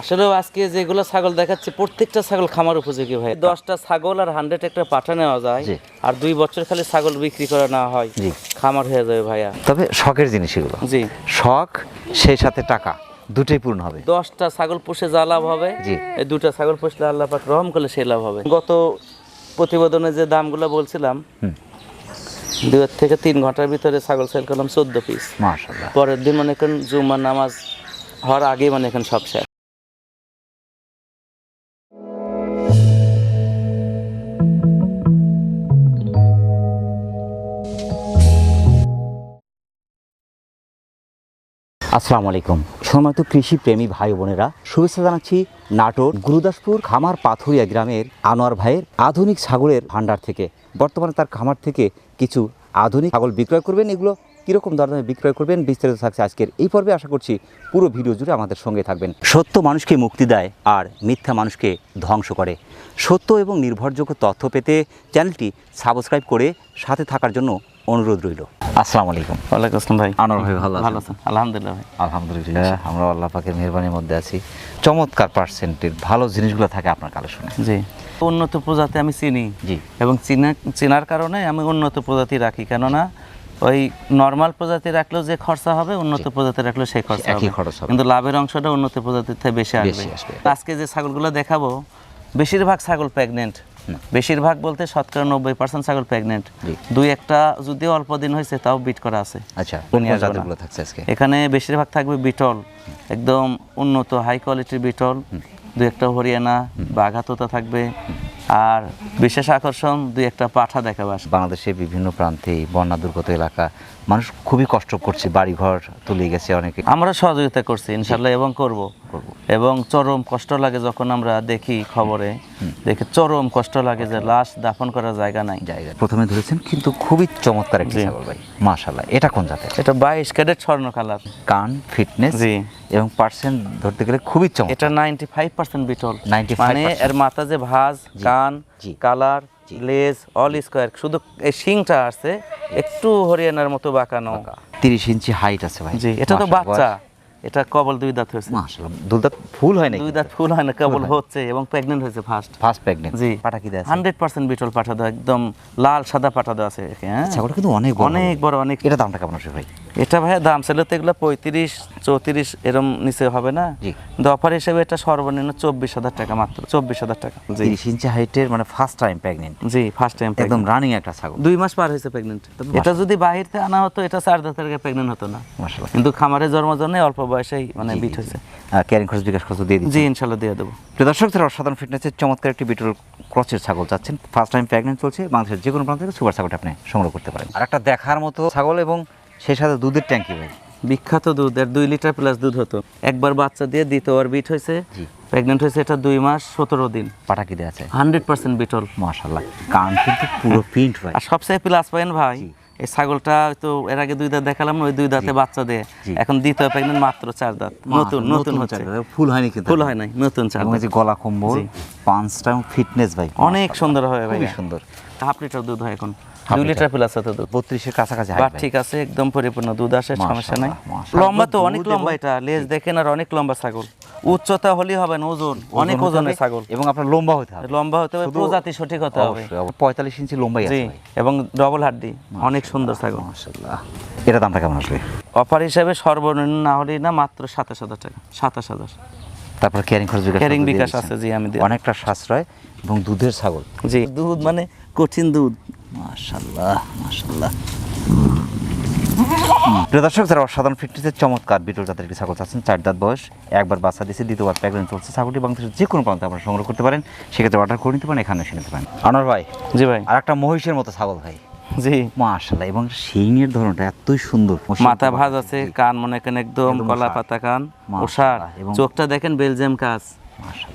আসলে আজকে যেগুলো ছাগল দেখাচ্ছে প্রত্যেকটা ছাগল খামার উপযোগী ভাই। দশটা ছাগল আর হান্ড্রেড একটা পাঠা নেওয়া যায়। আর দুই বছর খালি ছাগল বিক্রি করা না হয়। খামার হয়ে যাবে ভাইয়া। তবে শখের জিনিস এগুলো। জি। শখ সেই সাথে টাকা দুটোই পূর্ণ হবে। দশটা ছাগল পুষে যা লাভ হবে জি। এই দুটা ছাগল পুষলে আল্লাহ পাক রহম করলে সেই লাভ হবে। গত প্রতিবেদনে যে দামগুলো বলছিলাম। দুই থেকে তিন ঘণ্টার ভিতরে ছাগল সেল করলাম চোদ্দ পিস পরের দিন মানে এখন জুম্মার নামাজ হওয়ার আগেই মানে এখন সব শেষ। আসসালামু আলাইকুম। সম্মানিত কৃষি প্রেমী ভাই বোনেরা, শুভেচ্ছা জানাচ্ছি নাটোর গুরুদাসপুর খামার পাথুরিয়া গ্রামের আনোয়ার ভাইয়ের আধুনিক ছাগলের ভান্ডার থেকে। বর্তমানে তার খামার থেকে কিছু আধুনিক ছাগল বিক্রয় করবেন। এগুলো কীরকম দরদামে বিক্রয় করবেন বিস্তারিত থাকছে আজকের এই পর্বে। আশা করছি পুরো ভিডিও জুড়ে আমাদের সঙ্গে থাকবেন। সত্য মানুষকে মুক্তি দেয় আর মিথ্যা মানুষকে ধ্বংস করে। সত্য এবং নির্ভরযোগ্য তথ্য পেতে চ্যানেলটি সাবস্ক্রাইব করে সাথে থাকার জন্য অনুরোধ রইল। আসসালামু আলাইকুম। ওয়ালাইকুম আসসালাম ভাই। আনোয়ার ভাই ভালো আছেন? ভালো আছেন আলহামদুলিল্লাহ ভাই। আলহামদুলিল্লাহ আমরা আল্লাহ পাকের মেহরবানির মধ্যে আছি। চমৎকার পার্সেন্টের ভালো জিনিসগুলো থাকে আপনার কালেকশনে জি। উন্নত প্রজাতি আমি চিনি। জি। এবং চিনা চেনার কারণে আমি উন্নত প্রজাতি রাখি কেননা ওই নর্মাল প্রজাতি রাখলেও যে খরচা হবে উন্নত প্রজাতি রাখলেও সেই খরচা একই খরচ হবে। কিন্তু লাভের অংশটা উন্নত প্রজাতির থেকে বেশি আসবে। বেশি আসবে। আজকে যে ছাগলগুলো দেখাবো বেশিরভাগ ছাগল প্রেগনেন্ট বেশিরভাগ বলতে শতকরা নব্বই পার্সেন্ট ছাগল প্রেগনেন্ট দুই একটা যদিও অল্প দিন হয়েছে তাও বিট করা আছে। আচ্ছা থাকছে আজকে? এখানে বেশিরভাগ থাকবে বিটল। একদম উন্নত হাই কোয়ালিটির বিটল। দুই একটা হরিয়ানা বাঘাতোতা থাকবে। আর বিশেষ আকর্ষণ দুই একটা পাঠা দেখা আসবে বাংলাদেশের বিভিন্ন প্রান্তে বন্যা দুর্গত এলাকা মানুষ খুবই কষ্ট করছে বাড়িঘর তুলে গেছে অনেকে। আমরা সহযোগিতা করছি ইনশাল্লাহ এবং করব। করব। এবং চরম কষ্ট লাগে যখন আমরা দেখি খবরে দেখি চরম কষ্ট লাগে যে লাশ দাফন করার জায়গা নাই। জায়গা প্রথমে ধরেছেন কিন্তু খুবই চমৎকার একটি জি। ছাগল ভাই মাশাল্লাহ এটা কোন জাতের? এটা বাইশ ক্যারেট স্বর্ণ কালার। কান ফিটনেস জি। এবং পার্সেন্ট ধরতে গেলে খুবই চমৎকার। এটা নাইনটি ফাইভ পার্সেন্ট বিটল। 95% মানে এর মাথা যে ভাঁজ কান। কালার লেজ অল স্কোয়ার। শুধু এই শিংটা আছে একটু হরিয়ানার মতো বাঁকানো। তিরিশ ইঞ্চি হাইট আছে ভাই। এটা তো বাচ্চা। এটা কবল দুই দাঁত হয়েছে। মাশাআল্লাহ দুলদাত ফুল হয় নাকি? দুই দাঁত ফুল হয় না কেবল হচ্ছে এবং প্রেগনেন্ট হয়েছে ফার্স্ট ফার্স্ট প্রেগনেন্ট জি। পাটা কি দেয় হান্ড্রেড পার্সেন্ট বিটল পাঠা দেওয়া একদম লাল সাদা পাঠা দেওয়া আছে হ্যাঁ। ছাগলটা কিন্তু অনেক বড় অনেক বড় অনেক এটা দামটা কেমন আছে ভাই? এটা ভাই দাম ছিল তো এগুলো পঁয়ত্রিশ চৌত্রিশ এরম নিচে হবে না? জি। কিন্তু অফার হিসেবে এটা সর্বনিম্ন চব্বিশ হাজার টাকা মাত্র চব্বিশ হাজার টাকা জি। তিরিশ ইঞ্চি হাইটের মানে ফার্স্ট টাইম প্রেগনেন্ট জি ফার্স্ট টাইম একদম রানিং একটা ছাগল। দুই মাস পার হয়েছে প্রেগনেন্ট এটা যদি থেকে আনা হতো এটা চার দাঁতের আগে প্রেগনেন্ট হতো না। মাশাআল্লাহ। কিন্তু খামারে জন্মের জন্য অল্প বয়সেই মানে বিট হয়েছে। ক্যারিং খরচ বিকাশ খরচ দিয়ে দিচ্ছি জি ইনশাল্লাহ দিয়ে দেবো। প্রিয় দর্শক যারা অসাধারণ ফিটনেসের চমৎকার একটি বিটল ক্রসের ছাগল চাচ্ছেন ফার্স্ট টাইম প্রেগনেন্ট চলছে বাংলাদেশের যে কোনো প্রান্ত থেকে সুপার ছাগলটা আপনি সংগ্রহ করতে পারেন। আর একটা দেখার মতো ছাগল এবং সেই সাথে দুধের ট্যাঙ্কি ভাই। বিখ্যাত দুধ এর দুই লিটার প্লাস দুধ হতো। একবার বাচ্চা দিয়ে দ্বিতীয়বার বিট হয়েছে। প্রেগনেন্ট হয়েছে এটা দুই মাস সতেরো দিন। পাটা কি দেওয়া আছে? হান্ড্রেড পার্সেন্ট বিটল মাশাল্লাহ কান কিন্তু পুরো প্রিন্ট ভাই। আর সবচেয়ে প্লাস পয়েন্ট ভাই। এই ছাগলটা তো এর আগে দুই দাঁত দেখালাম ওই দুই দাঁতে বাচ্চা দেয়। এখন দ্বিতীয় প্রেগনেন্ট মাত্র চার দাঁত। নতুন নতুন হচ্ছে। ফুল হয়নি কিন্তু। ফুল হয় নাই নতুন চার দাঁত। গলা কম্বল পাঁচটা ফিটনেস ভাই অনেক সুন্দর হয় ভাই সুন্দর। হাফ লিটার দুধ হয় এখন। দুই লিটার। প্লাস হতো দুধ? বত্রিশের কাছাকাছি বাট ঠিক আছে একদম পরিপূর্ণ দুধ আসে সমস্যা নাই। লম্বা তো অনেক লম্বা এটা লেজ দেখেন আর অনেক লম্বা ছাগল। উচ্চতা হলেই হবে না ওজন অনেক ওজন ওজনের ছাগল। এবং আপনার লম্বা হতে হবে। লম্বা হতে হবে প্রজাতি সঠিক হতে হবে। পঁয়তাল্লিশ ইঞ্চি লম্বাই আছে এবং ডবল হাড্ডি অনেক সুন্দর ছাগল। মাশাআল্লাহ। এটা দামটা কেমন আসবে? অফার হিসাবে সর্বনিম্ন না হলেই না মাত্র সাতাশ হাজার টাকা সাতাশ হাজার। তারপর ক্যারিং খরচ দিয়ে বিকাশ আছে, জি, আমি অনেকটা সাশ্রয় এবং দুধের ছাগল। জি। দুধ মানে কঠিন দুধ। মাশাল্লাহ মাশাল্লাহ প্রিয় দর্শক যারা অসাধারণ ফিটনেসের চমৎকার বিটল জাতের একটি ছাগল চাচ্ছেন চার দাঁত বয়স একবার বাচ্চা দিয়েছে দ্বিতীয়বার প্রেগনেন্ট চলছে ছাগলটি বাংলাদেশের যে কোনো প্রান্তে আপনারা সংগ্রহ করতে পারেন সেক্ষেত্রে অর্ডার করে নিতে পারেন এখানে এসে নিতে পারেন। আনোয়ার ভাই জি ভাই। আর একটা মহিষের মতো ছাগল ভাই। জি। মাশাল্লাহ এবং শিংয়ের ধরনটা এতই সুন্দর মাথা। ভাঁজ আছে কান মনে করেন একদম কলা পাতা কান ওষার এবং- চোখটা দেখেন বেলজিয়াম কাজ।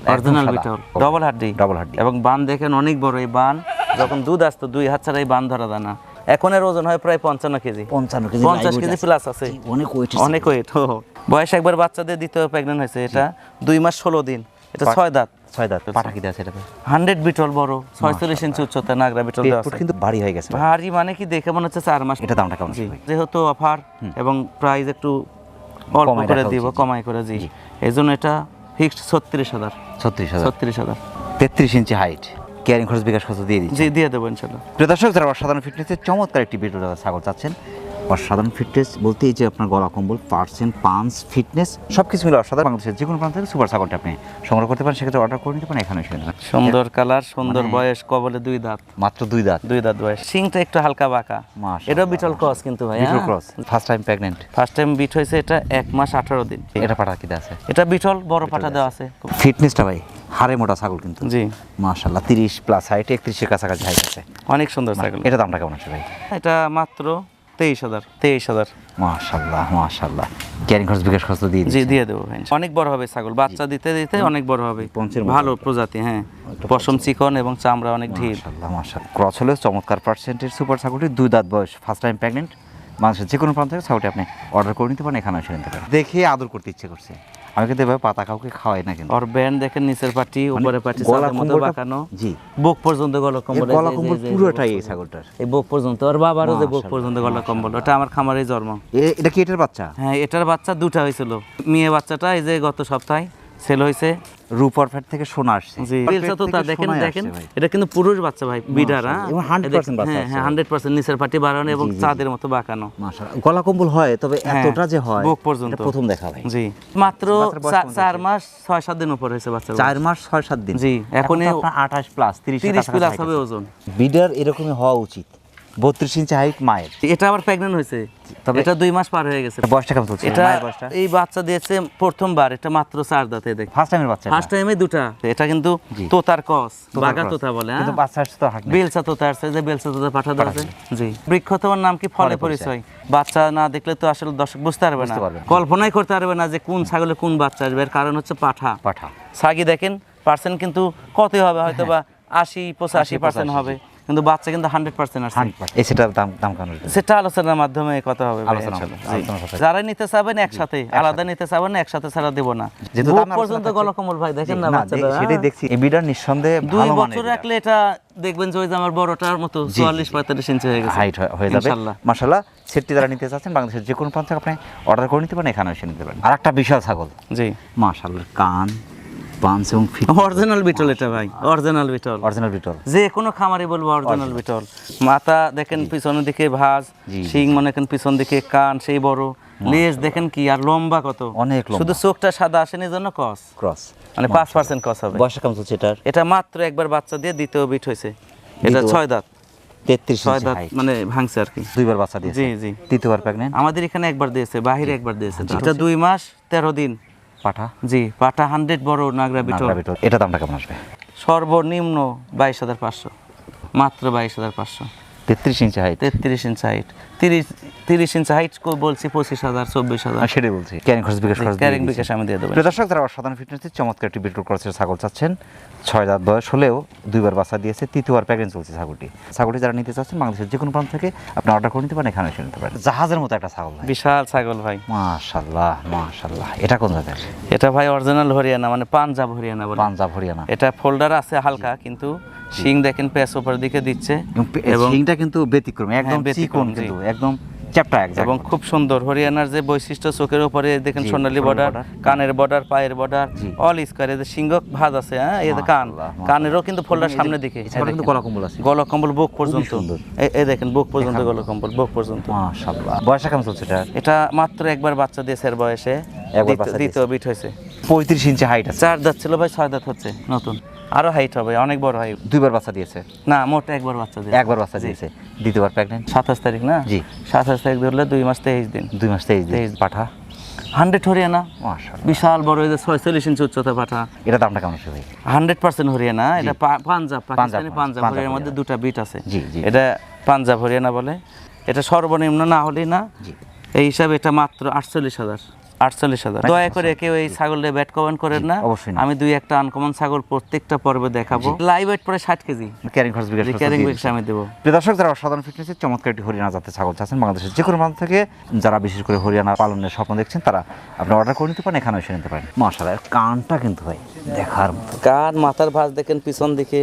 অরিজিনাল বিটল ডবল হাড্ডি। ডবল হাড্ডি। এবং বান দেখেন অনেক বড় এই বান। যখন দুধ আসতো দুই হাত ছাড়া এই বান ধরা যায় না। এখন এর ওজন হয় প্রায় পঞ্চান্ন কেজি। পঞ্চান্ন কেজি পঞ্চাশ কেজি প্লাস আছে। অনেক ওয়েট অনেক ওয়েট বয়স একবার বাচ্চাদের দ্বিতীয় প্রেগনেন্ট হয়েছে এটা। দুই মাস ষোলো দিন। এটা ছয় দাঁত। ছয় দাঁত। পাটা কি দেওয়া আছে হান্ড্রেড বিটল বড় ছয়চল্লিশ ইঞ্চি উচ্চতা নাগরা বিটল কিন্তু ভারী হয়ে গেছে। ভারী মানে কি দেখে মনে হচ্ছে চার মাস। এটা দামটা কেমন? যেহেতু অফার এবং প্রাইস একটু অল্প করে দিব কমাই করে জি। এই জন্য এটা ফিক্সড ছত্রিশ হাজার। ছত্রিশ হাজার। ছত্রিশ হাজার। তেত্রিশ ইঞ্চি হাইট ক্যারিং খরচ বিকাশ খরচ দিয়ে দিচ্ছি। জি দিয়ে দেবো ইনশাল্লাহ। প্রিয় দর্শক যারা অসাধারণ ফিটনেসের চমৎকার একটি ভিডিও যারা ছাগল চাচ্ছেন অসাধারণ ফিটনেস বলতে এই যে আপনার গলা কম্বল পার্সেন্ট পাঞ্চ ফিটনেস সব কিছু মিলে অসাধারণ। বাংলাদেশের যে কোনো প্রান্ত থেকে সুপার ছাগলটা আপনি সংগ্রহ করতে পারেন সেক্ষেত্রে অর্ডার করে নিতে পারেন এখানে এসে সুন্দর কালার সুন্দর মানে- বয়স কবলে দুই দাঁত। মাত্র দুই দাঁত। দুই দাঁত বয়স। সিংটা একটু হালকা বাঁকা। মাস এটাও বিটল ক্রস কিন্তু ভাই Beetal cross first time pregnant first time bit হয়েছে এটা এক মাস আঠারো দিন। এটা পাঠা কিতে আছে? এটা বিটল বড় পাঠা দেওয়া আছে। ফিটনেসটা ভাই। হাড়ে মোটা ছাগল কিন্তু। জি। মাশাল্লাহ তিরিশ প্লাস হাইট একত্রিশের কাছাকাছি হাইট আছে। অনেক সুন্দর ছাগল। এটা দামটা কেমন আছে ভাই? এটা মাত্র তেইশ হাজার। তেইশ হাজার। মাশাল্লাহ মাশাল্লাহ ক্যারিং খরচ বিকাশ খরচ দিয়ে জি দিয়ে দেবো ভাই অনেক বড় হবে ছাগল বাচ্চা দিতে দিতে অনেক বড় হবে। পঞ্চের ভালো প্রজাতি হ্যাঁ। পশম চিকন এবং চামড়া অনেক ঢিল। মাশাল্লাহ ক্রস হলেও চমৎকার পার্সেন্টের সুপার ছাগলটি দুই দাঁত বয়স ফার্স্ট টাইম প্রেগনেন্ট মানুষের যে কোনো প্রান্ত থেকে ছাগলটি আপনি অর্ডার করে নিতে পারেন এখানে এসে নিতে পারেন। দেখে আদর করতে ইচ্ছে করছে। আমি কিন্তু এভাবে পাতা কাউকে খাওয়াই না কিন্তু। আর ব্যান্ড দেখেন নিচের পাটি উপরের পাটি গলা চাঁদের মতো বাঁকানো। জি। বুক পর্যন্ত গলা কম্বল গলা কম্বল পুরোটাই এই ছাগলটার। এই বুক পর্যন্ত ওর বাবারও যে বুক পর্যন্ত গলা কম্বল ওটা আমার খামারে জন্ম। এটা কি এটার বাচ্চা? হ্যাঁ এটার বাচ্চা দুটা হয়েছিল। মেয়ে বাচ্চাটা এই যে গত সপ্তাহে সেল হয়েছে রূপর ফ্যাট থেকে সোনা আসছে। তো তা দেখেন দেখেন এটা কিন্তু পুরুষ বাচ্চা ভাই বিডার হ্যাঁ? এবং 100% বাচ্চা হ্যাঁ হ্যাঁ হান্ড্রেড পার্সেন্ট নিচের পাটি বাড়ানো এবং চাঁদের মতো বাঁকানো। গলা কম্বল হয় তবে হ্যাঁ, এতটা যে হয় বুক পর্যন্ত। প্রথম দেখা ভাই। জি। মাত্র চার মাস ছয় সাত দিন উপর হয়েছে বাচ্চার চার মাস ছয় সাত দিন। জি, এখন আঠাশ প্লাস তিরিশ প্লাস হবে ওজন। বিডার এরকমই হওয়া উচিত। বত্রিশ ইঞ্চি হাইট মায়ের। এটা আবার প্রেগনেন্ট হয়েছে। তবে- এটা দুই মাস পার হয়ে গেছে। বয়সটা কেমন চলছে? এটা এই বাচ্চা দিয়েছে প্রথমবার এটা মাত্র চার দাঁতে দেখ ফার্স্ট টাইমের বাচ্চা ফার্স্ট টাইমে দুটা। এটা কিন্তু তোতার কস বাগা তোতা বলে কিন্তু হ্যাঁ? বাচ্চা আসছে তো বেলসা তোতা আসছে যে বেলসা তোতা পাঠা আছে। জি। বৃক্ষ তোমার নাম কি? ফলে পরিচয়। বাচ্চা না দেখলে তো আসলে দর্শক বুঝতে পারবে না। কল্পনাই করতে পারবে না যে কোন ছাগলে কোন বাচ্চা আসবে। এর কারণ হচ্ছে পাঠা। পাঠা। সাগি দেখেন পার্সেন্ট কিন্তু কত হবে? হয়তো বা আশি পঁচাশি পার্সেন্ট হবে। কিন্তু বাচ্চা কিন্তু হান্ড্রেড পার্সেন্ট আসছে। এই সেটার দাম দাম আসবে? সেটা আলোচনার মাধ্যমে কথা হবে। যারা নিতে চাবেন একসাথে আলাদা নিতে চাবেন একসাথে ছাড়া দেব না। বুক পর্যন্ত গলকমল ভাই দেখেন না বাচ্চাটা সেটাই দেখছি এই বিডার নিঃসন্দেহে দুই বছর রাখলে এটা দেখবেন যে ওই যে আমার বড়টার মতো চুয়াল্লিশ পঁয়তাল্লিশ ইঞ্চি হয়ে গেছে। হাইট হয়ে যাবে। মাশাল্লাহ সেটটি যারা নিতে চাচ্ছেন বাংলাদেশের যে কোনো প্রান্ত আপনি অর্ডার করে নিতে পারেন এখানে এসে নিতে পারেন। আর একটা বিশাল ছাগল। জি। মাশাল্লাহ কান। পাঞ্চ এবং অরিজিনাল বিটল এটা ভাই অরিজিনাল বিটল অরিজিনাল বিটল যে কোনো খামারে বলব অরিজিনাল বিটল মাথা দেখেন পিছনের দিকে ভাঁজ শিং মনে করেন পিছন দিকে কান সেই বড়। লেজ দেখেন কি আর লম্বা কত। অনেক শুধু চোখটা সাদা আসেনি জন্য কস ক্রস মানে পাঁচ পার্সেন্ট কস হবে। বয়সটা কেমন চলছে এটার। এটা মাত্র একবার বাচ্চা দিয়ে দ্বিতীয় বিট হয়েছে। এটা ছয় দাঁত। তেত্রিশ ছয় ইঞ্চি দাঁত মানে ভাঙছে আর কি। দুইবার বাচ্চা দিয়েছে। জি জি। তৃতীয়বার প্রেগনেন্ট আমাদের এখানে একবার দিয়েছে বাহিরে একবার দিয়েছে। এটা দুই মাস তেরো দিন। পাঠা? জি পাঠা হান্ড্রেড বড় নাগরা বিটল। এটা দামটা কেমন আসবে? সর্বনিম্ন বাইশ হাজার পাঁচশো। মাত্র বাইশ হাজার পাঁচশো। তেত্রিশ ইঞ্চি হাইট তেত্রিশ ইঞ্চি হাইট তিরিশ তিরিশ ইঞ্চ হাইট বলছি পঁচিশ হাজার চব্বিশ হাজার। আমি সেটাই বলছি। ক্যারিং খরচ বিকাশ খরচ ক্যারিং বিকাশ আমি দিয়ে দেবো। দর্শক যারা অসাধারণ ফিটনেসের চমৎকার একটি বিটল ক্রসের ছাগল চাচ্ছেন। ছয় দাঁত বয়স হলেও দুইবার বাচ্চা দিয়েছে তৃতীয়বার প্রেগনেন্ট চলছে ছাগলটি। ছাগলটি যারা নিতে চাচ্ছেন বাংলাদেশের যে কোনো প্রান্ত থেকে আপনি অর্ডার করে নিতে পারেন এখানে এসে নিতে পারেন। জাহাজের মতো একটা ছাগল ভাই। বিশাল ছাগল ভাই। মাশাল্লাহ মাশাল্লাহ এটা কোন জায়গায় এটা ভাই অরিজিনাল হরিয়ানা মানে পাঞ্জাব হরিয়ানা বলে। পাঞ্জাব হরিয়ানা। এটা ফোল্ডার আছে হালকা কিন্তু শিং দেখেন পেস উপর দিকে দিচ্ছে। এবং এবং শিংটা কিন্তু ব্যতিক্রমী একদম হ্যাঁ, চিকন কিন্তু একদম চ্যাপটা এক এবং খুব সুন্দর হরিয়ানার যে বৈশিষ্ট্য চোখের উপরে দেখেন সোনালী বর্ডার কানের বর্ডার পায়ের বর্ডার অল স্কোয়ার এদের সিংহ ভাজ আছে হ্যাঁ? এই যে কান। কানেরও কিন্তু ফোল্ডার সামনের দিকে। এছাড়া কিন্তু গলা কম্বল আছে। গলা কম্বল বুক পর্যন্ত। এই- দেখেন বুক পর্যন্ত গলা কম্বল বুক পর্যন্ত। বয়সটা কেমন চলছে এটা? এটা মাত্র একবার বাচ্চা দিয়েছে এর বয়সে। দ্বিতীয় বিট হয়েছে। পঁয়ত্রিশ ইঞ্চি হাইট আছে। চার দাঁত ছিল ভাই ছয় দাঁত হচ্ছে নতুন। আরও হাইট হবে অনেক বড় হাইট দুইবার বাচ্চা দিয়েছে? না মোট একবার বাচ্চা দিয়েছে। একবার বাচ্চা দিয়েছে। দ্বিতীয়বার প্রেগনেন্ট সাতাশ তারিখ না? জি। সাতাশ তারিখ ধরলে দুই মাস তেইশ দিন। দুই মাস তেইশ দিন। পাঠা? হান্ড্রেড হরিয়ানা। বিশাল বড় যে ছয়চল্লিশ ইঞ্চি উচ্চতা পাঠা। এটা দামটা কেমন ভাই? Hundred percent Haryana. এটা পাঞ্জাব পাকিস্তানি পাঞ্জাব হরিয়ানার মধ্যে দুটা বিট আছে। জি, জি। এটা পাঞ্জাব হরিয়ানা বলে। এটা সর্বনিম্ন না হলেই না এই হিসাবে এটা মাত্র আটচল্লিশ হাজার। আটচল্লিশ হাজার। দয়া করে কেউ এই ছাগলে ব্যাট কমেন্ট করেন না। অবশ্যই আমি দুই একটা আনকমন ছাগল প্রত্যেকটা পর্বে দেখাবো। লাইভ ওয়েট পরে ষাট কেজি। ক্যারিং খরচ বিকাশ ক্যারিং বিক্স আমি দেবো। দর্শক যারা অসাধারণ ফিটনেসের চমৎকার একটি হরিয়ানা জাতের ছাগল চাচ্ছেন বাংলাদেশের যে কোনো প্রান্ত থেকে যারা বিশেষ করে হরিয়ানা পালনের স্বপ্ন দেখছেন তারা আপনি অর্ডার করে নিতে পারেন এখানে এসে নিতে পারেন। এর কানটা কিন্তু ভাই দেখার মতো। কান মাথার ভাঁজ দেখেন পিছন দিকে।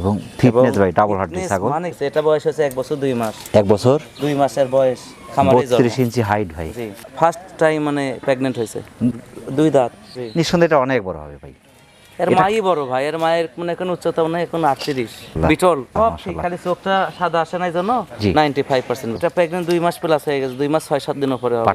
এবং ফিটনেস ভাই ডাবল fitness ছাগল। মানে এটা বয়স হচ্ছে এক বছর দুই মাস। এক বছর? দুই মাসের বয়স। খামারে বত্রিশ ইঞ্চি হাইট ভাই। ফার্স্ট টাইম মানে প্রেগনেন্ট হয়েছে। দুই দাঁত। জি। নিঃসন্দেহে এটা অনেক বড় হবে ভাই। এর মাই বড় ভাই এর মায়ের মানে কোনো উচ্চতা মনে এখন আটত্রিশ। বিটল। সব খালি চোখটা সাদা আসে নাই জন্য। নাইনটি ফাইভ পার্সেন্ট এটা প্রেগনেন্ট দুই মাস প্লাস হয়ে গেছে দুই মাস ছয় সাত দিন পরে হবে?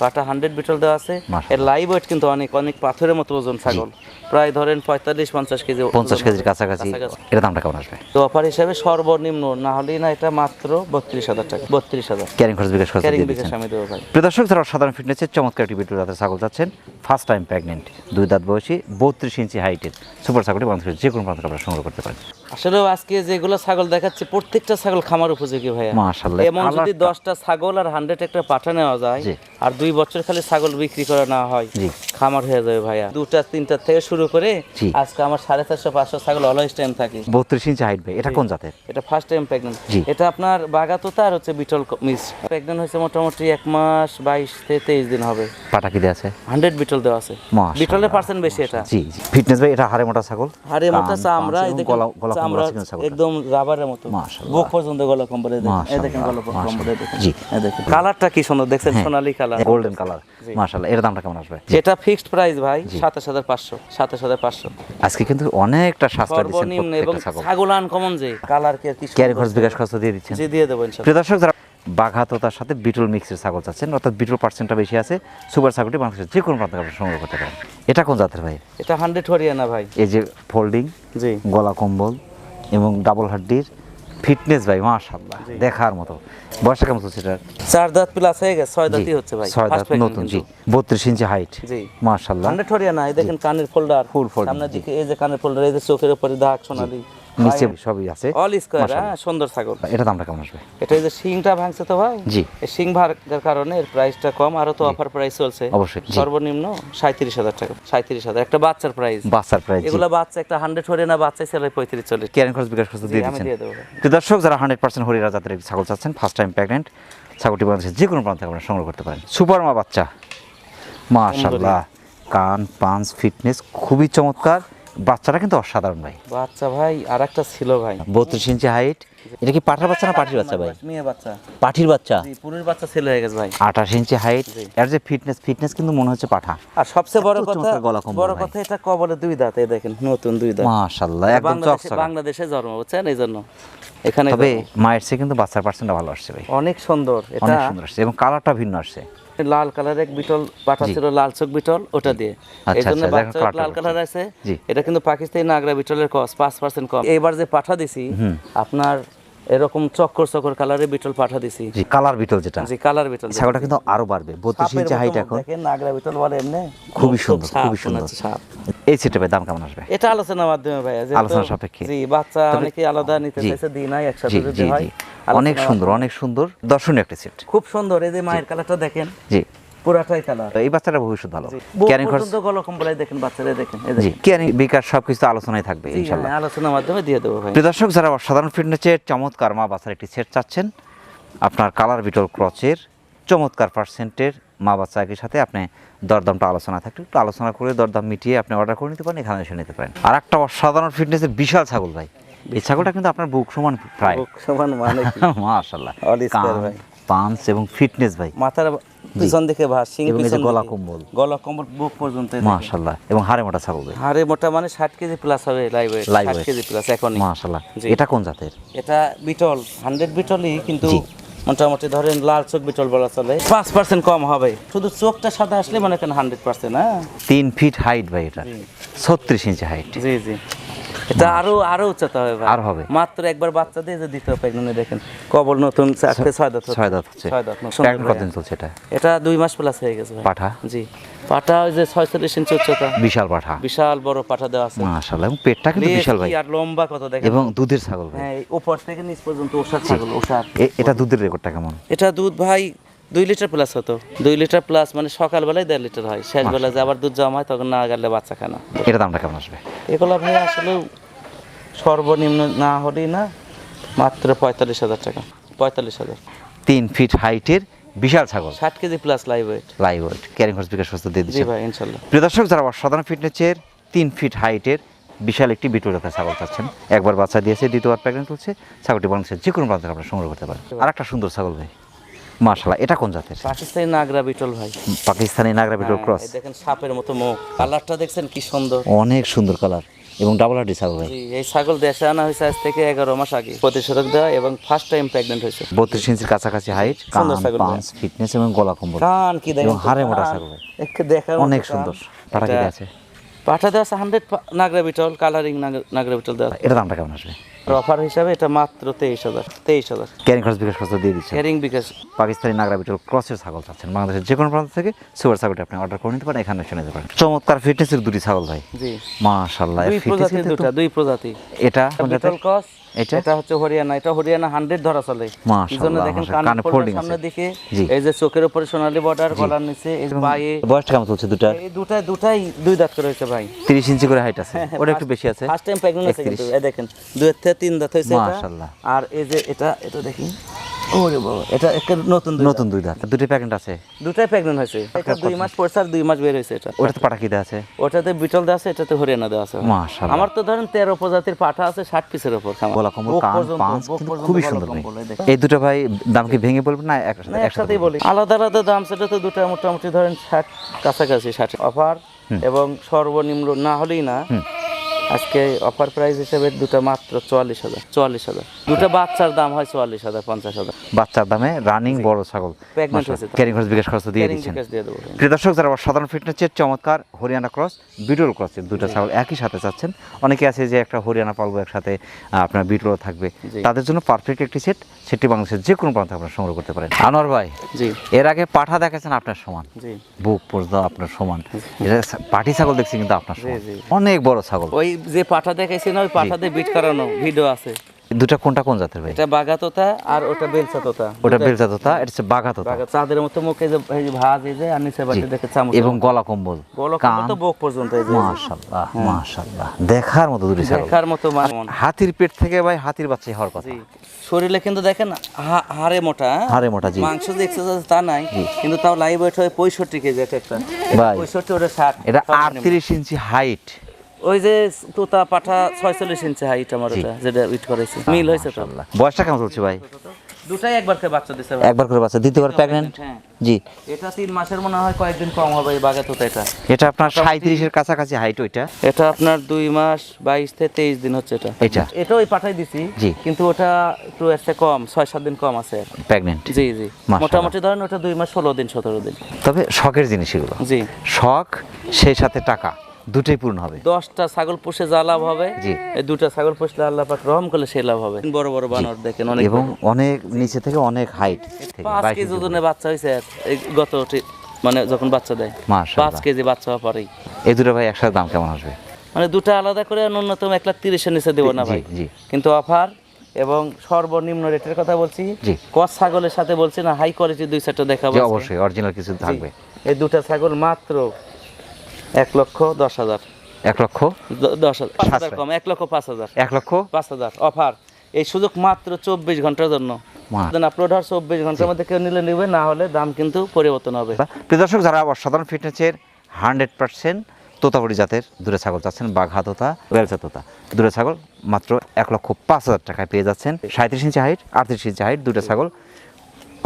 পাটা? হান্ড্রেড বিটল দেওয়া আছে। এর লাইভ ওয়েট কিন্তু অনেক অনেক পাথরের মতো ওজন ছাগল। প্রায় ধরেন পঁয়তাল্লিশ পঞ্চাশ কেজি পঞ্চাশ। কেজির কাছাকাছি। এটা দামটা কেমন আসবে? তো অফার হিসাবে সর্বনিম্ন না হলেই না এটা মাত্র বত্রিশ হাজার টাকা বত্রিশ হাজার। ক্যারিং খরচ বিকাশ খরচ ক্যারিং বিকাশ আমি দেবো ভাই। প্রিয় দর্শক যারা সাধারণ ফিটনেসের চমৎকার একটি বিটুর রাতের ছাগল যাচ্ছেন ফার্স্ট টাইম প্রেগনেন্ট দুই দাঁত বয়সী বত্রিশ ইঞ্চি হাইটের সুপার ছাগলটি বাংলাদেশের যে কোনো প্রান্ত আপনারা সংগ্রহ করতে পারেন। আসলে আজকে যেগুলো ছাগল দেখাচ্ছে প্রত্যেকটা ছাগল খামার উপযোগী ভাইয়া। মাশাআল্লাহ, এমন যদি কালারটা- দশটা ছাগল আর হান্ড্রেড একটা পাঠা নেওয়া যায় আর দুই বছর খালি ছাগল বিক্রি করা না হয় খামার হয়ে যাবে ভাইয়া। দুটা তিনটা থেকে শুরু করে আজকে আমার সাড়ে চারশো পাঁচশো ছাগল অলওয়েজ টাইম থাকে। বত্রিশ ইঞ্চি হাইট ভাই এটা কোন জাতের? এটা ফার্স্ট টাইম প্রেগনেন্ট এটা আপনার বাগাতোতা আর হচ্ছে বিটল মিস প্রেগনেন্ট হয়েছে মোটামুটি এক মাস বাইশ থেকে তেইশ দিন হবে। পাটা কি দেওয়া আছে? হান্ড্রেড বিটল দেওয়া আছে। বিটলের পার্সেন্ট বেশি এটা। জি জি। ফিটনেস ভাই এটা হাড়ে মোটা ছাগল? হাড়ে মোটা চামড়া চামড়া। একদম রাবারের মতো। মাশাআল্লাহ। বুক পর্যন্ত গলা কম্বল দেখেন। দেখেন গলা কম্বল দেখেন। জি। দেখেন কালারটা কি সুন্দর দেখছেন? সোনালী কালার। গোল্ডেন কালার মাশাআল্লাহ। এর দামটা কেমন আসবে? যেটা ফিক্সড প্রাইস ভাই সাতাশ হাজার পাঁচশো। সাতাশ হাজার পাঁচশো। আজকে কিন্তু অনেকটা সাশ্রয় দিচ্ছেন সর্বনিম্ন এবং ছাগল। আনকমন যে কালার ক্যারি খরচ বিকাশ খরচ দিয়ে দিচ্ছেন। জি দিয়ে দেবো প্রিয় দর্শক যারা বাঘাততার সাথে বিটুল মিক্সের ছাগল চাচ্ছেন অর্থাৎ বিটল পার্সেন্টটা বেশি আছে সুপার ছাগলটি বাংলাদেশের যে কোনো প্রান্ত সংগ্রহ করতে পারেন। এটা কোন জাতের ভাই? এটা হান্ড্রেড হরিয়ানা ভাই। এই যে ফোল্ডিং জি। গলা কম্বল এবং ডাবল হাড্ডির ফিটনেস ভাই মাশাআল্লাহ দেখার মতো। বয়স কেমন চলছে স্যার চার দাঁত প্লাস হয়ে গেছে ছয় দাঁতই হচ্ছে ভাই ছয় দাঁত নতুন জি বত্রিশ ইঞ্চি হাইট জি। মাশাআল্লাহ। হান্ড্রেড হরিয়ানা এই দেখেন কানের ফোল্ডার ফুল ফোল্ডার সামনের দিকে এই যে কানের ফোল্ডার এই যে চোখের উপরে দাগ সোনালি। নিচে সবই আছে। অল স্কোয়ার সুন্দর ছাগল। এটা দামটা কেমন আসবে? এটা যে শিংটা ভাঙছে তো ভাই? জি। এই শিং ভাঙার কারণে এর প্রাইসটা কম আরও তো অফার প্রাইস চলছে। অবশ্যই, সর্বনিম্ন সাঁত্রিশ হাজার টাকা সাঁত্রিশ হাজার। একটা বাচ্চার প্রাইস বাচ্চার প্রাইস এগুলো বাচ্চা একটা হান্ড্রেড হরিয়ানা বাচ্চা ছেলে পঁয়ত্রিশ চল্লিশ। ক্যারেন খরচ বিকাশ খরচ দিয়ে দিচ্ছেন। দেবো দর্শক যারা হান্ড্রেড পার্সেন্ট হরিরা জাতের ছাগল চাচ্ছেন ফার্স্ট টাইম প্রেগনেন্ট ছাগলটি বাংলাদেশের যে কোনো প্রান্ত থেকে আপনারা সংগ্রহ করতে পারেন। সুপার মা বাচ্চা। মাশাআল্লাহ কান পাঞ্চ ফিটনেস খুবই চমৎকার। বাচ্চাটা কিন্তু অসাধারণ ভাই। বাচ্চা ভাই আর একটা ছিল ভাই। বত্রিশ ইঞ্চি হাইট এটা কি পাঠার বাচ্চা না পাঠির বাচ্চা ভাই? মেয়ে বাচ্চা। পাঠির বাচ্চা। পুরুষ বাচ্চা ছেলে হয়ে গেছে ভাই। আঠাশ ইঞ্চি হাইট এর যে ফিটনেস ফিটনেস কিন্তু মনে হচ্ছে পাঠা। আর সবচেয়ে বড় কথা গলা কম্বল বড় কথা এটা কবলে দুই দাঁত এই দেখেন নতুন দুই দাঁত। মাশাআল্লাহ একদম চকচকা। বাংলাদেশে জন্ম বুঝছেন? এই জন্য। এখানে তবে মায়ের চেয়ে কিন্তু বাচ্চার পার্সেন্টটা ভালো আসছে ভাই। অনেক সুন্দর। এটা অনেক সুন্দর আসছে এবং কালারটা ভিন্ন আসছে। লাল কালার এক বিটল পাঠা ছিল লাল চোখ বিটল ওটা দিয়ে। এই আচ্ছা, জন্য আচ্ছা, লাল কালার আছে। এটা কিন্তু পাকিস্তানি নাগরা বিটলের কস পাঁচ পার্সেন্ট কম। এবার যে পাঠা দিছি আপনার এরকম চক্কর চক্কর কালারের বিটল পাঠা দিছি। জি কালার বিটল যেটা। জি কালার বিটল ছাগলটা কিন্তু আরও বাড়বে বত্রিশ সাপের ইঞ্চি হাইট এখন। দেখেন, নাগরা বিটল বলে এমনি। খুবই সুন্দর, খুবই সুন্দর। এই সেটআপে দাম কেমন আসবে? এটা আলোচনার মাধ্যমে ভাইয়া যেহেতু- আলোচনা সাপেক্ষে। জি বাচ্চা অনেকে আলাদা নিতে। চাইছে দিই নাই একসাথে যদি হয়। অনেক সুন্দর অনেক সুন্দর দর্শনীয় একটা সেট খুব সুন্দর এই যে মায়ের কালারটা দেখেন। জি। পুরাটাই কালার এই বাচ্চাটা ভবিষ্যৎ ভালো। বুক ক্যারিং খরচ গলা কম্বলাই দেখেন বাচ্চারা দেখেন জি ক্যারিং বিকাশ সবকিছু আলোচনায় থাকবে হ্যাঁ, আলোচনার মাধ্যমে দিয়ে দেবো ভাই। দর্শক যারা ফিটনেসের চমৎকার মা বাচ্চার একটি সেট চাচ্ছেন। আপনার কালার বিটল ক্রচের চমৎকার পার্সেন্টের মা বাচ্চা একই সাথে আপনি দরদামটা আলোচনা থাকলে একটু আলোচনা করে দরদাম মিটিয়ে আপনি অর্ডার করে নিতে পারেন এখানে এসে নিতে পারেন। আর একটা অসাধারণ ফিটনেসের বিশাল ছাগল ভাই। এই ছাগলটা কিন্তু আপনার বুক সমান প্রায়। বুক সমান মানে। পাঞ্চ এবং ফিটনেস ভাই। মাথার পিছন দিকে ভাস পিছন গলা কম্বল। গলা কম্বল বুক পর্যন্ত এই মাশাল্লাহ এবং হাড়ে মোটা ছাগল হাড়ে মোটা মানে ষাট কেজি প্লাস হবে লাইভ ওয়েট। কেজি প্লাস এখনই মাশাল্লাহ এটা কোন জাতের? এটা বিটল হান্ড্রেড বিটলই কিন্তু মোটামুটি ধরেন লাল চোখ বিটল বলা চলে। পাঁচ পার্সেন্ট কম হবে। শুধু চোখটা সাদা আসলে মনে করেন হান্ড্রেড পার্সেন্ট হ্যাঁ? তিন ফিট হাইট ভাই এটা। ছত্রিশ ইঞ্চি হাইট জি জি। এটা আরও আরও উচ্চতা হবে আর হবে। মাত্র একবার বাচ্চা দিয়ে যে দ্বিতীয় প্রেগনেন্ট দেখেন কবল নতুন চারটে ছয় দাঁত ছয় দাঁত হচ্ছে। ছয় দাঁত। কতদিন চলছে এটা? এটা দুই মাস প্লাস হয়ে গেছে পাঠা? জি। পাঠা ওই যে ছয়চল্লিশ ইঞ্চি উচ্চতা। বিশাল পাঠা। বিশাল বড় পাঠা দেওয়া আছে। মাশাল্লাহ এবং পেটটা কিন্তু বিশাল ভাই। আর লম্বা কত দেখেন। এবং দুধের ছাগল ভাই। হ্যাঁ উপর থেকে নিচ পর্যন্ত ওষার ছাগল ওষার। এটা দুধের রেকর্ডটা কেমন? এটা দুধ ভাই দুই লিটার প্লাস হতো। দুই লিটার প্লাস মানে সকালবেলায় দেড় লিটার হয়। শেষ বেলা যে আবার দুধ জমা হয় তখন না গেলে বাচ্চা খানা এটা দামটা কেমন আসবে? এগুলো ভাই আসলে সর্বনিম্ন না হলেই না মাত্র পঁয়তাল্লিশ হাজার টাকা। পঁয়তাল্লিশ হাজার। তিন ফিট হাইটের বিশাল ছাগল। ষাট kg plus live weight live weight carrying horse bKash সুস্থ দিয়ে দিচ্ছে ভাই ইনশাল্লাহ। প্রিয় দর্শক যারা অসাধারণ ফিটনেসের তিন ফিট হাইটের বিশাল একটি বিটল জাতের ছাগল চাচ্ছেন একবার বাচ্চা দিয়েছে দ্বিতীয়বার প্রেগনেন্ট হচ্ছে ছাগলটি বাংলাদেশের যে কোনো প্রান্ত আপনারা সংগ্রহ করতে পারেন। আর একটা সুন্দর ছাগল ভাই। মাশাল্লাহ এটা কোন জাতের? পাকিস্তানি নাগরা বিটল ভাই। পাকিস্তানি নাগরা বিটল হ্যাঁ, ক্রস। দেখেন সাপের মতো মুখ। কালারটা দেখছেন কি সুন্দর। অনেক সুন্দর কালার এবং ডাবল হার্ডি ছাগল ভাই। জি, এই ছাগল দেশে আনা হয়েছে আজ থেকে এগারো মাস আগে। প্রতিষেধক দেওয়া এবং ফার্স্ট টাইম প্রেগনেন্ট হয়েছে। বত্রিশ ইঞ্চির কাছাকাছি হাইট কান সুন্দর ছাগল ভাই। পাঁচ ফিটনেস এবং গলা কম্বল। কান কি দেখেন এবং হাড়ে মোটা ছাগল ভাই। একে দেখার অনেক সুন্দর। কেটে এটা- আছে পাঠা দেওয়া আছে হান্ড্রেড নাগরা বিটল কালারিং নাগরা বিটল দেওয়া এটা দামটা কেমন আসবে? অফার হিসাবে এটা মাত্র তেইশ হাজার তেইশ হাজার। ক্যারিং খরচ বিকাশ খরচ দিয়ে দিচ্ছে। ক্যারিং বিকাশ। পাকিস্তানি নাগরা বিটল ক্রসের ছাগল চাচ্ছেন। বাংলাদেশের যে কোনো প্রান্ত থেকে সুপার ছাগলটি আপনি অর্ডার করে নিতে পারেন এখানে শুনে নিতে পারেন। চমৎকার ফিটনেসের দুটি ছাগল ভাই। জি। মাশাল্লাহ দুই প্রজাতির দুটা দুই প্রজাতি। এটা বিটল ক্রস এটা? এটা হচ্ছে হরিয়ানা এটা হরিয়ানা হান্ড্রেড ধরা চলে। এই জন্য দেখেন কানে। সামনের দিকে এই যে চোখের উপরে সোনালী বর্ডার গলার নিচে এই পায়ে বয়সটা কেমন চলছে দুটা এই দুটাই দুটাই দুই দাঁত করে হয়েছে ভাই। তিরিশ ইঞ্চি করে হাইট আছে। ওটা একটু বেশি আছে। ফার্স্ট টাইম আছে কিন্তু এই দেখেন দুই থেকে তিন দাঁত হয়েছে এটা। আর এই যে এটা এটা দেখি। ওরে বাবা এটা একটা নতুন নতুন দুই দাঁত দুটি প্যাকেট আছে। দুটাই প্রেগনেন্ট হয়েছে। এটা দুই মাস পড়ছে আর দুই মাস বের হয়েছে এটা। ওটাতে পাটা কি দেওয়া আছে? ওটাতে বিটল দেওয়া আছে এটাতে হরিয়ানা দেওয়া আছে। মাশাআল্লাহ। আমার তো ধরেন তেরো প্রজাতির পাঠা আছে ষাট পিসের গলা কম্বল কান পাঁচ খুবই সুন্দর এই দুটো ভাই দাম কি ভেঙে বলবেন না একসাথে একসাথেই বলি। আলাদা আলাদা দাম সেটা তো দুটা মোটামুটি ধরেন ষাট কাছাকাছি ষাট অফার এবং সর্বনিম্ন না হলেই না আজকে অফার প্রাইস হিসেবে দুটো মাত্র চুয়াল্লিশ হাজার চুয়াল্লিশ হাজার। দুটো বাচ্চার দাম হয় চুয়াল্লিশ হাজার পঞ্চাশ হাজার। বাচ্চার দামে রানিং বড় ছাগল। ক্যারিং খরচ বিকাশ খরচ দিয়ে দিচ্ছেন। প্রিয় দর্শক যারা সাধারণ ফিটনেসের চমৎকার হরিয়ানা ক্রস বিটল ক্রসের দুটো ছাগল একই সাথে চাচ্ছেন। অনেকে আছে যে একটা হরিয়ানা পালবো একসাথে আপনার বিটলও থাকবে। তাদের জন্য পারফেক্ট একটি সেট সেটি বাংলাদেশের যে কোনো প্রান্তে আপনারা সংগ্রহ করতে পারেন। আনোয়ার ভাই এর আগে পাঠা দেখাচ্ছেন আপনার সমান? বুক পর্যন্ত আপনার সমান। এটা পাটি ছাগল দেখছি কিন্তু আপনার সমান। অনেক বড় ছাগল। ওই যে পাঠা দেখাইছি না ওই পাঠাতে বিট করানো ভিডিও আছে। দুটা কোনটা কোন জাতের ভাই? এটা বাগাতোতা আর ওটা বেলসা তোতা ওটা বেলজাততা এটা হচ্ছে বাঘাততা। বাগা চাঁদের মতো মুখে যে এই যে ভাজ এই যে আর নিচে বাটি দেখে চামচ। এবং গলা কম্বল। গলা কান তো বুক পর্যন্ত এই যে। মাশাআল্লাহ মাশাআল্লাহ দেখার মতো দুটি ছাগল দেখার মতো মান হাতির পেট থেকে ভাই হাতির বাচ্চা হওয়ার কথা। শরীরে কিন্তু দেখেন হাড়ে মোটা হ্যাঁ? হাড়ে মোটা জি। মাংস যে এক্সারসাইজ তা নাই কিন্তু তাও লাইভ ওয়েট হয় পঁয়ষট্টি কেজি এক একটা। ভাই। পঁয়ষট্টি ওটা ষাট। এটা সর্বনিম্ন। আটত্রিশ ইঞ্চি হাইট ওই যে তোতা পাঠা ছয়চল্লিশ ইঞ্চি হাইট আমার ওটা যেটা উইট করেছে মিল হয়েছে তো? বয়সটা কেমন চলছে ভাই? দুটাই একবার করে বাচ্চা দিছে একবার করে বাচ্চা দ্বিতীয়বার প্রেগনেন্ট হ্যাঁ। জি। এটা তিন মাসের মনে হয় কয়েকদিন কম হবে এই বাঘা তোতা এটা। এটা আপনার সাঁত্রিশের কাছাকাছি হাইট ওইটা। এটা আপনার দুই মাস বাইশ থেকে তেইশ দিন হচ্ছে এটা। এটা। এটা ওই পাঠাই দিছি জি। কিন্তু ওটা একটু এসে কম ছয় সাত দিন কম আছে জি জি। মোটামুটি ধরেন ওটা দুই মাস ষোলো দিন সতেরো দিন। তবে শখের জিনিস এগুলো। জি। শখ সেই সাথে টাকা। দুটোই পূর্ণ হবে। দশটা ছাগল পুষে যা লাভ হবে জি। দুটা ছাগল পুষলে আল্লাহ পাক রহম করলে সেই লাভ হবে। বড় বড় বানর দেখেন অনেক এবং অনেক নিচে থেকে অনেক হাইট পাঁচ কেজি ওজনের বাচ্চা হয়েছে এই গত মানে যখন বাচ্চা দেয়। পাঁচ কেজি বাচ্চা হওয়ার পরেই। এই দুটো ভাই একসাথে দাম কেমন আসবে? মানে দুটো আলাদা করে ন্যূনতম এক লাখ তিরিশের নিচে দেবো না ভাই। জি। কিন্তু অফার এবং সর্বনিম্ন রেটের কথা বলছি। জি। কস ছাগলের সাথে বলছি না হাই কোয়ালিটি দুই চারটা দেখাবো অবশ্যই অরিজিনাল কিছু থাকবে। এই দুটা ছাগল মাত্র এক লক্ষ দশ হাজার। এক লক্ষ দশ হাজার পাঁচ হাজার কম এক লক্ষ পাঁচ হাজার। এক লক্ষ পাঁচ হাজার অফার। এই সুযোগ মাত্র চব্বিশ ঘণ্টার জন্য। আপলোড হওয়ার চব্বিশ ঘণ্টার মধ্যে কেউ নিলে নিবে না হলে দাম কিন্তু পরিবর্তন হবে। প্রিয় দর্শক যারা অসাধারণ ফিটনেসের হান্ড্রেড পার্সেন্ট তোতাপুরি জাতের দূরে ছাগল চাচ্ছেন বাঘা তোতা বেলচা তোতা দূরে ছাগল মাত্র এক লক্ষ পাঁচ হাজার টাকায় পেয়ে যাচ্ছেন। সাঁত্রিশ ইঞ্চি হাইট আটত্রিশ ইঞ্চি হাইট দুটো ছাগল।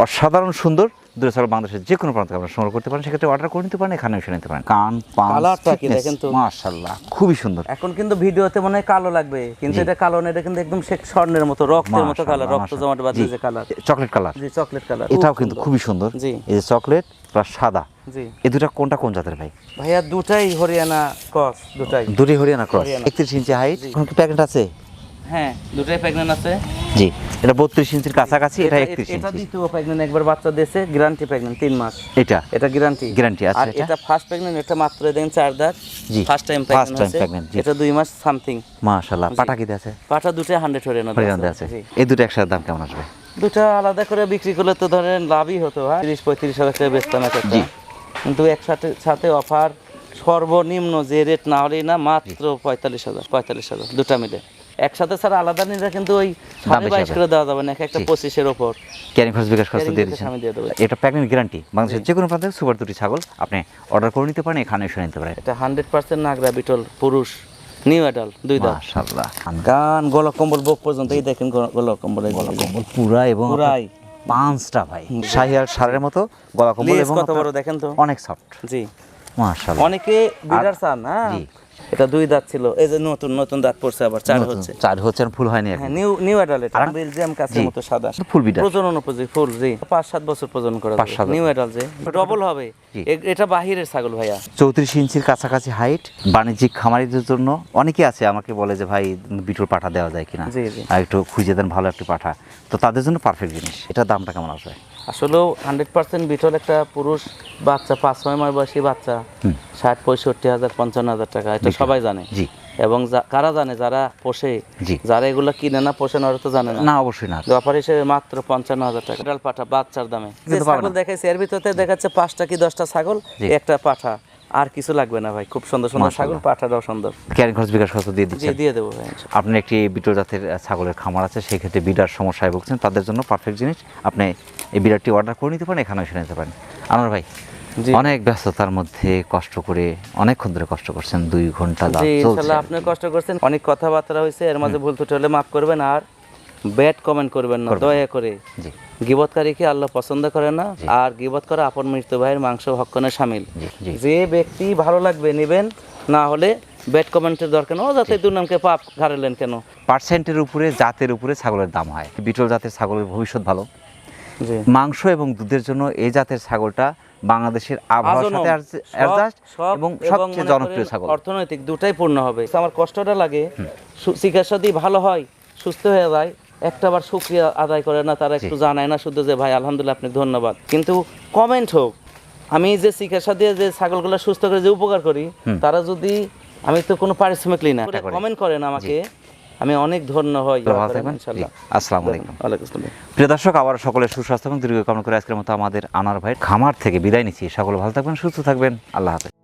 অসাধারণ সুন্দর দূরে বাংলাদেশের যে কোনো প্রান্তে আপনারা সংগ্রহ করতে পারেন সেক্ষেত্রে অর্ডার করে নিতে পারেন এখানে এসে নিতে পারেন। কান পান কালারটা কি দেখেন তো? মাশাল্লাহ খুবই সুন্দর। এখন কিন্তু ভিডিওতে মনে হয় কালো লাগবে কিন্তু এটা কালো না এটা কিন্তু একদম স্বর্ণের মতো রক্তের মতো কালার রক্ত জমাট বাঁধে যে কালার চকলেট কালার জি চকলেট কালার এটাও কিন্তু খুবই সুন্দর। জি। এই যে চকলেট প্লাস সাদা। জি। এই দুটা কোনটা কোন জাতের ভাই? ভাইয়া দুটাই হরিয়ানা ক্রস দুটাই। দুটি হরিয়ানা ক্রস হরিয়ানা। একত্রিশ ইঞ্চি হাইট এখন কি প্যাকেট আছে? হ্যাঁ দুটাই প্রেগনেন্ট আছে। জি এটা বত্রিশ ইঞ্চির কাছাকাছি এটা এটা- একত্রিশ এটা দ্বিতীয় প্রেগনেন্ট একবার বাচ্চা দিয়েছে গ্যারান্টি প্রেগনেন্ট তিন মাস। এটা? এটা গ্যারান্টি Guarantee, আর এটা? এটা ফার্স্ট প্রেগনেন্ট এটা মাত্র দেখেন চার দাঁত। জি, first time first pregnant time আছে pregnant, জি। এটা দুই মাস সামথিং মাশাল্লাহ পাটা কি আছে? পাটা দুটাই হান্ড্রেড হরিয়ানা হরিয়ানা আছে। এই দুটো একসাথে দাম কেমন আসবে? দুটা আলাদা করে বিক্রি করলে তো ধরেন লাভই হতো ভাই তিরিশ পঁয়ত্রিশ হাজার টাকা বেচতাম একটা। কিন্তু একসাথে সাথে অফার সর্বনিম্ন যে রেট না হলেই না মাত্র পঁয়তাল্লিশ হাজার পঁয়তাল্লিশ হাজার দুটা মিলে। একসাথে স্যার আলাদা নিলে কিন্তু ওই সাড়ে বাইশ করে দেওয়া যাবে না একটা পঁচিশের ওপর। ক্যারিং খরচ বিকাশ খরচ দিয়ে দিচ্ছেন। এটা প্রেগনেন্ট গ্যারান্টি। বাংলাদেশের যে কোনো প্রান্তে সুপার দুটি ছাগল আপনি অর্ডার করে নিতে পারেন এখানে এসে নিতে পারেন। এটা হান্ড্রেড পার্সেন্ট নাগরা বিটল পুরুষ নিউ অ্যাডাল দুই মাশাআল্লাহ গান গলা কম্বল বুক পর্যন্ত এই দেখেন গলা- কম্বল গলা কম্বল পুরা এবং পুরাই। পাঁচটা ভাই শাহিয়াল সারের মতো গলা কম্বল এবং কত বড় দেখেন তো। অনেক সফট জি। মাশাআল্লাহ। অনেকে বিডার চান হ্যাঁ। এটা দুই দাঁত ছিল। এই যে নতুন নতুন দাঁত পড়ছে আবার চার হচ্ছে। চার হচ্ছে ফুল হয়নি হ্যাঁ নিউ নিউ অ্যাডাল এটা আর- বেলজিয়াম কাছের মতো সাদা। ফুল প্রজনন উপযোগী ফুল জি। পাঁচ সাত বছর প্রজনন করা নিউ অ্যাডাল যে ডবল হবে। এটা বাহিরের ছাগল ভাইয়া। চৌত্রিশ ইঞ্চির কাছাকাছি হাইট বাণিজ্যিক খামারিদের জন্য অনেকে আছে আমাকে বলে যে ভাই বিটুর পাঠা দেওয়া যায় কিনা। একটু খুঁজে দেন ভালো একটি পাঠা। তো তাদের জন্য পারফেক্ট জিনিস। এটার দামটা কেমন আসবে? আসলেও হান্ড্রেড পার্সেন্ট বিটল একটা পুরুষ বাচ্চা পাঁচ ছয় মাস বয়সী বাচ্চা ষাট পঁয়ষট্টি হাজার পঞ্চান্ন হাজার টাকা এটা সবাই জানে। জি। এবং কারা জানে যারা পোষে যারা এগুলো কিনে না পোষে না ওরা তো জানে না। না অবশ্যই না। ব্যাপার হিসেবে মাত্র পঞ্চান্ন হাজার টাকা। ডাল পাঠা বাচ্চার দামে। ছাগল না। দেখাইছে এর ভিতরে দেখাচ্ছে পাঁচটা কি দশটা ছাগল একটা পাঠা। আর কিছু লাগবে না ভাই। খুব সুন্দর সুন্দর ছাগল। পাঠাটাও সুন্দর। ক্যারিং খরচ বিকাশ খরচ দিয়ে জি দিচ্ছেন দিয়ে দেবো ভাই আপনি একটি বিটল জাতের ছাগলের খামার আছে সেই ক্ষেত্রে বিডার সমস্যায় ভুগছেন তাদের জন্য পারফেক্ট জিনিস। আপনি এই বিডারটি অর্ডার করে নিতে পারেন এখানে এসে নিতে পারেন। আমার ভাই অনেক ব্যস্ততার মধ্যে কষ্ট করে অনেকক্ষণ ধরে কষ্ট করছেন দুই ঘণ্টা ইনশাল্লাহ আপনি কষ্ট করছেন। অনেক কথাবার্তা হয়েছে এর মাঝে ভুল ত্রুটি হলে মাফ করবেন আর ব্যাড কমেন্ট করবেন না। দয়া করে। জি। গিবতকারীকে আল্লাহ পছন্দ করে না আর গিবত করা আপন মৃত্যু ভাইয়ের মাংস ভক্ষণে সামিল। যে ব্যক্তি ভালো লাগবে নেবেন না হলে ব্যাড কমেন্টের দরকার ও যাতে দুর্নামকে পাপ ঘাড়লেন কেন? পার্সেন্টের উপরে জাতের উপরে ছাগলের দাম হয়। বিটল জাতের ছাগলের ভবিষ্যৎ ভালো। মাংস এবং দুধের জন্য এই জাতের ছাগলটা বাংলাদেশের আবহাওয়ার সাথে নয়। অ্যাডজাস্ট এবং সবচেয়ে জনপ্রিয় ছাগল। অর্থনৈতিক দুটাই পূর্ণ হবে। আমার কষ্টটা লাগে চিকিৎসা দিয়ে ভালো হয় সুস্থ হয়ে যায় একটা বার শুক্রিয়া আদায় করে না তারা একটু জানায় না শুধু যে ভাই আলহামদুলিল্লাহ আপনি ধন্যবাদ। কিন্তু কমেন্ট হোক আমি যে চিকিৎসা দিয়ে যে ছাগলগুলো সুস্থ করে যে উপকার করি তারা যদি আমি তো কোনো পারিশ্রমিক নিই না। কমেন্ট করেন। আমাকে আমি অনেক ধন্য হই। আসসালামু আলাইকুম। প্রিয় দর্শক আবার সকলের সুস্বাস্থ্য এবং দীর্ঘ কামনা করে আজকের মতো আমাদের আনার ভাই খামার থেকে বিদায় নিচ্ছি। সকলে ভালো থাকবেন সুস্থ থাকবেন। আল্লাহ হাফেজ।